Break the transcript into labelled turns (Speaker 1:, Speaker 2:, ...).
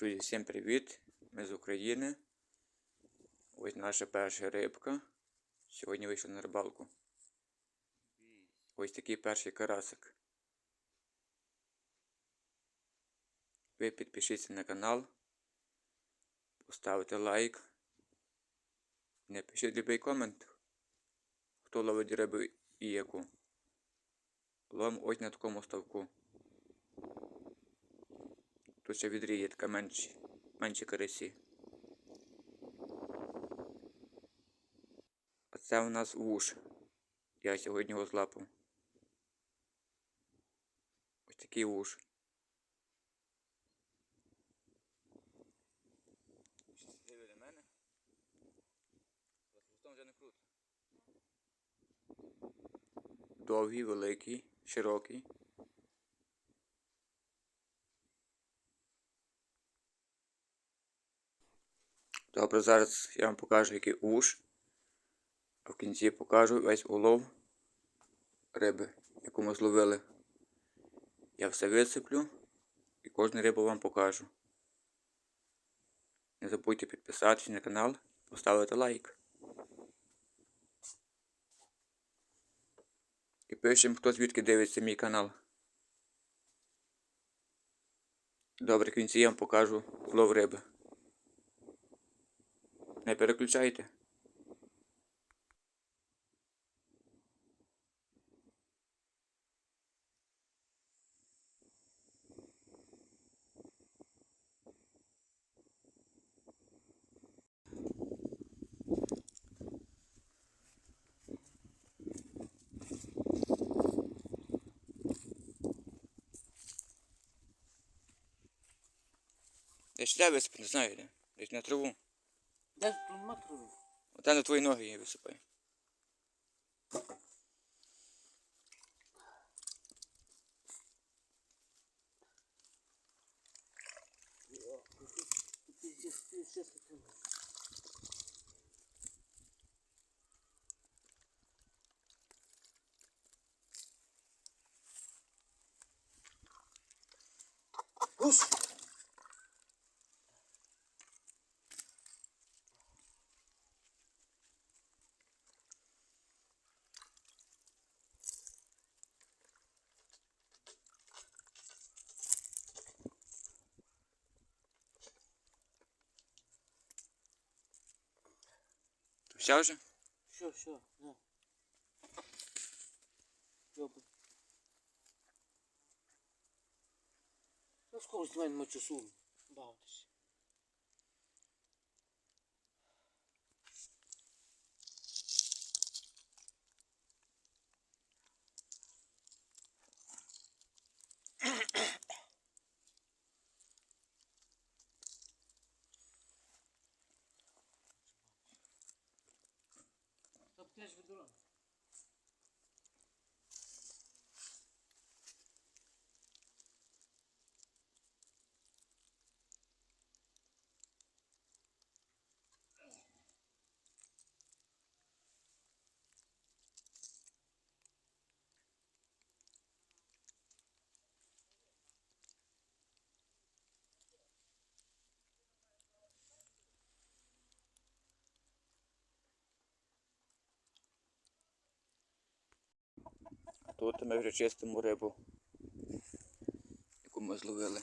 Speaker 1: Друзі, всім привіт! Ми з України. Ось наша перша рибка. Сьогодні вийшла на рибалку. Ось такий перший карасик. Ви підпишіться на канал, поставте лайк. Напишіть любий комент, хто ловить рибу і яку. Ловимо ось на такому ставку. Тут ще відріє така менші, менші карасі. А це у нас вуш. Я сьогодні його злапав. Ось такий вуш. Довгий, великий, широкий. Добре, зараз я вам покажу, який уж. А в кінці покажу весь улов риби, яку ми зловили. Я все висиплю і кожну рибу вам покажу. Не забудьте підписатись на канал, поставити лайк. І пишемо, хто звідки дивиться мій канал. Добре, в кінці я вам покажу улов риби. Не переключайте. Десь сюди висипи, не знаю де. Десь на траву.
Speaker 2: Де тут нема крові?
Speaker 1: Ота на твої ноги її висипай.
Speaker 2: Уш!
Speaker 1: Все вже?
Speaker 2: Що, все, На. Добре. Ну, скоро знімаємо часу. Бавитися. Та теж
Speaker 1: Тут ми вже чистимо рибу, яку ми зловили.